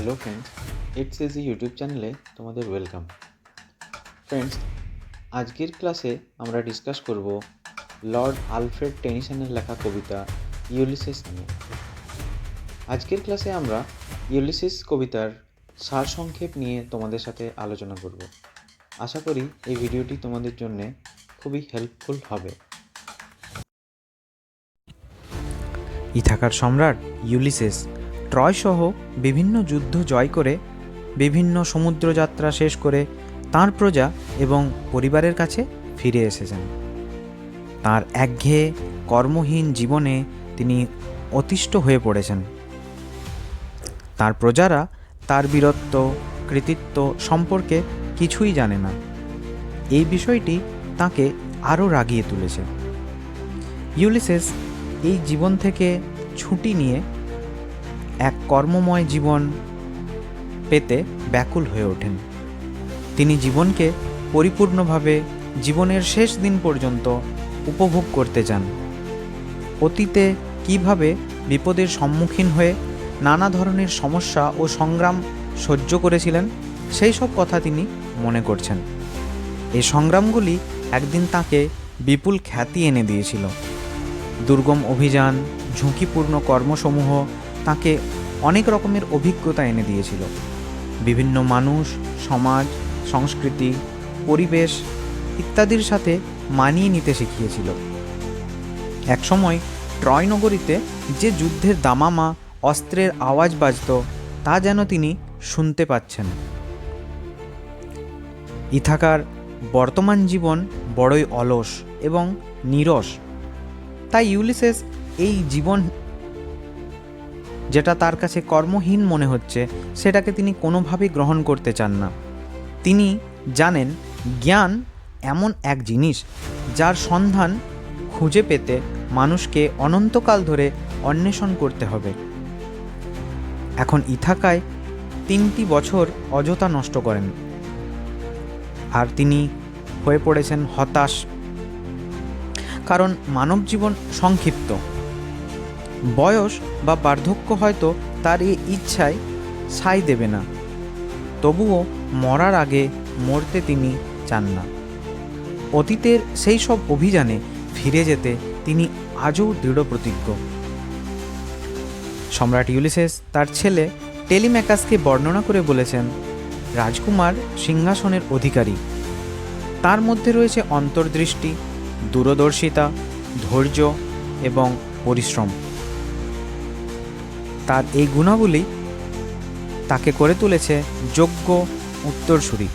Hello friends it's easy YouTube চ্যানেলে তোমাদের welcome friends আজকের ক্লাসে আমরা ডিসকাস করব লর্ড আলফ্রেড টেনিসনের লেখা কবিতা ইউলিসিস নিয়ে। আজকের ক্লাসে আমরা ইউলিসিস কবিতার সারসংক্ষেপ নিয়ে তোমাদের সাথে আলোচনা করব। আশা করি এই ভিডিওটি তোমাদের জন্য খুবই হেল্পফুল হবে। ইথাকার সম্রাট ইউলিসেস ট্রয় সহ বিভিন্ন যুদ্ধ জয় করে, বিভিন্ন সমুদ্রযাত্রা শেষ করে তার প্রজা এবং পরিবারের কাছে ফিরে এসেছেন। তার একঘেয়ে কর্মহীন জীবনে তিনি অতিষ্ঠ হয়ে পড়েছেন। তার প্রজারা তার বীরত্ব, কৃতিত্ব সম্পর্কে কিছুই জানে না। এই বিষয়টি তাকে আরও রাগিয়ে তুলেছে। ইউলিসেস এই জীবন থেকে ছুটি নিয়ে এক কর্মময় জীবন পেতে ব্যাকুল হয়ে ওঠেন। তিনি জীবনকে পরিপূর্ণভাবে জীবনের শেষ দিন পর্যন্ত উপভোগ করতে চান। অতীতে কীভাবে বিপদের সম্মুখীন হয়ে নানা ধরনের সমস্যা ও সংগ্রাম সহ্য করেছিলেন, সেই সব কথা তিনি মনে করছেন। এই সংগ্রামগুলি একদিন তাকে বিপুল খ্যাতি এনে দিয়েছিল। দুর্গম অভিযান, ঝুঁকিপূর্ণ কর্মসমূহ তাকে অনেক রকমের অভিজ্ঞতা এনে দিয়েছিল। বিভিন্ন মানুষ, সমাজ, সংস্কৃতি, পরিবেশ ইত্যাদির সাথে মানিয়ে নিতে শিখিয়েছিল। একসময় ট্রয় নগরীতে যে যুদ্ধের দামামা, অস্ত্রের আওয়াজ বাজত, তা যেন তিনি শুনতে পাচ্ছেন। ইথাকার বর্তমান জীবন বড়ই অলস এবং নিরস। তাই ইউলিসেস এই জীবন যেটা তার কাছে কর্মহীন মনে হচ্ছে, সেটাকে তিনি কোনোভাবেই গ্রহণ করতে চান না। তিনি জানেন, জ্ঞান এমন এক জিনিস, যার সন্ধান খুঁজে পেতে মানুষকে অনন্তকাল ধরে অন্বেষণ করতে হবে। এখন ইথাকায় তিনটি বছর অযথা নষ্ট করেন। আর তিনি হয়ে পড়েছেন হতাশ, কারণ মানব জীবন সংক্ষিপ্ত। বয়স বা বার্ধক্য হয়তো তার এই ইচ্ছায় সাই দেবে না। তবুও মরার আগে মরতে তিনি চান না। অতীতের সেই সব অভিযানে ফিরে যেতে তিনি আজও দৃঢ় প্রতিজ্ঞ সম্রাট ইউলিসেস তার ছেলে টেলিম্যাকাসকে বর্ণনা করে বলেছেন, রাজকুমার সিংহাসনের অধিকারী। তার মধ্যে রয়েছে অন্তর্দৃষ্টি, দূরদর্শিতা, ধৈর্য এবং পরিশ্রম। তার এই গুণাবলী তাকে করে তুলেছে যোগ্য উত্তরসূরি।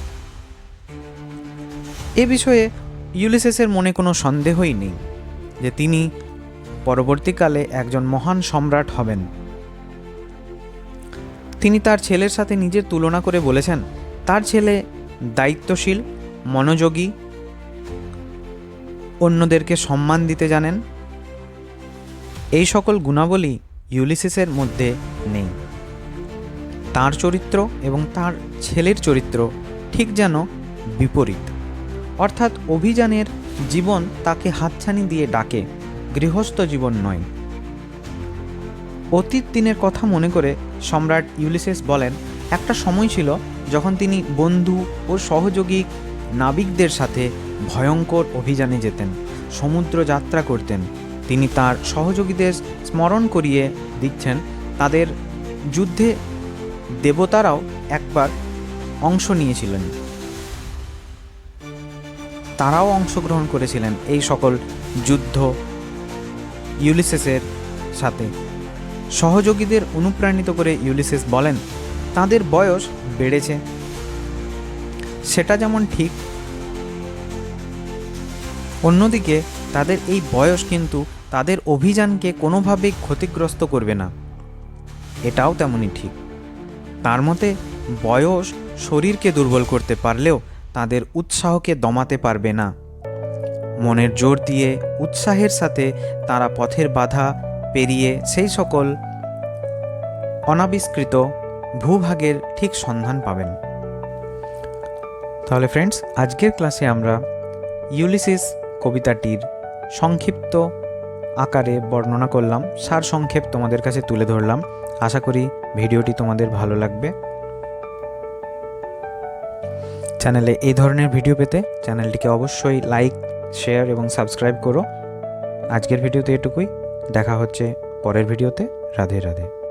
এ বিষয়ে ইউলিসেসের মনে কোনো সন্দেহই নেই যে তিনি পরবর্তীকালে একজন মহান সম্রাট হবেন। তিনি তার ছেলের সাথে নিজের তুলনা করে বলেছেন, তার ছেলে দায়িত্বশীল, মনোযোগী, অন্যদেরকে সম্মান দিতে জানেন। এই সকল গুণাবলী ইউলিসিসের মধ্যে নেই। তার চরিত্র এবং তার ছেলের চরিত্র ঠিক যেন বিপরীত। অর্থাৎ অভিযানের জীবন তাকে হাতছানি দিয়ে ডাকে, গৃহস্থ জীবন নয়। অতীত দিনের কথা মনে করে সম্রাট ইউলিসেস বলেন, একটা সময় ছিল যখন তিনি বন্ধু ও সহযোগী নাবিকদের সাথে ভয়ঙ্কর অভিযানে যেতেন সমুদ্র যাত্রা করতেন। তিনি তার সহযোগীদের স্মরণ করিয়ে দিচ্ছেন। তাদের যুদ্ধে দেবতারাও একবার অংশ নিয়েছিলেন। তারাও অংশগ্রহণ করেছিলেন এই সকল যুদ্ধ ইউলিসেসের সাথে। সহযোগীদের অনুপ্রাণিত করে ইউলিসেস বলেন, তাদের বয়স বেড়েছে। সেটা যেমন ঠিক, অন্যদিকে তাদের এই বয়স কিন্তু তাদের অভিযানকে কোনোভাবেই ক্ষতিগ্রস্ত করবে না। এটাও তেমনই ঠিক। তার মতে, বয়স শরীরকে দুর্বল করতে পারলেও তাদের উৎসাহকে দমাতে পারবে না। মনের জোর দিয়ে উৎসাহের সাথে তারা পথের বাধা পেরিয়ে সেই সকল অনাবিষ্কৃত ভূভাগের ঠিক সন্ধান পাবেন। তাহলে ফ্রেন্ডস আজকের ক্লাসে আমরা ইউলিসিস কবিতাটির সংক্ষিপ্ত আকারে বর্ণনা করলাম, সার সংক্ষেপ তোমাদের কাছে তুলে ধরলাম। আশা করি ভিডিওটি তোমাদের ভালো লাগবে। চ্যানেলে এই ধরনের ভিডিও পেতে চ্যানেলটিকে অবশ্যই লাইক, শেয়ার এবং সাবস্ক্রাইব করো। আজকের ভিডিওতে এটুকুই। দেখা হচ্ছে পরের ভিডিওতে। রাধে রাধে।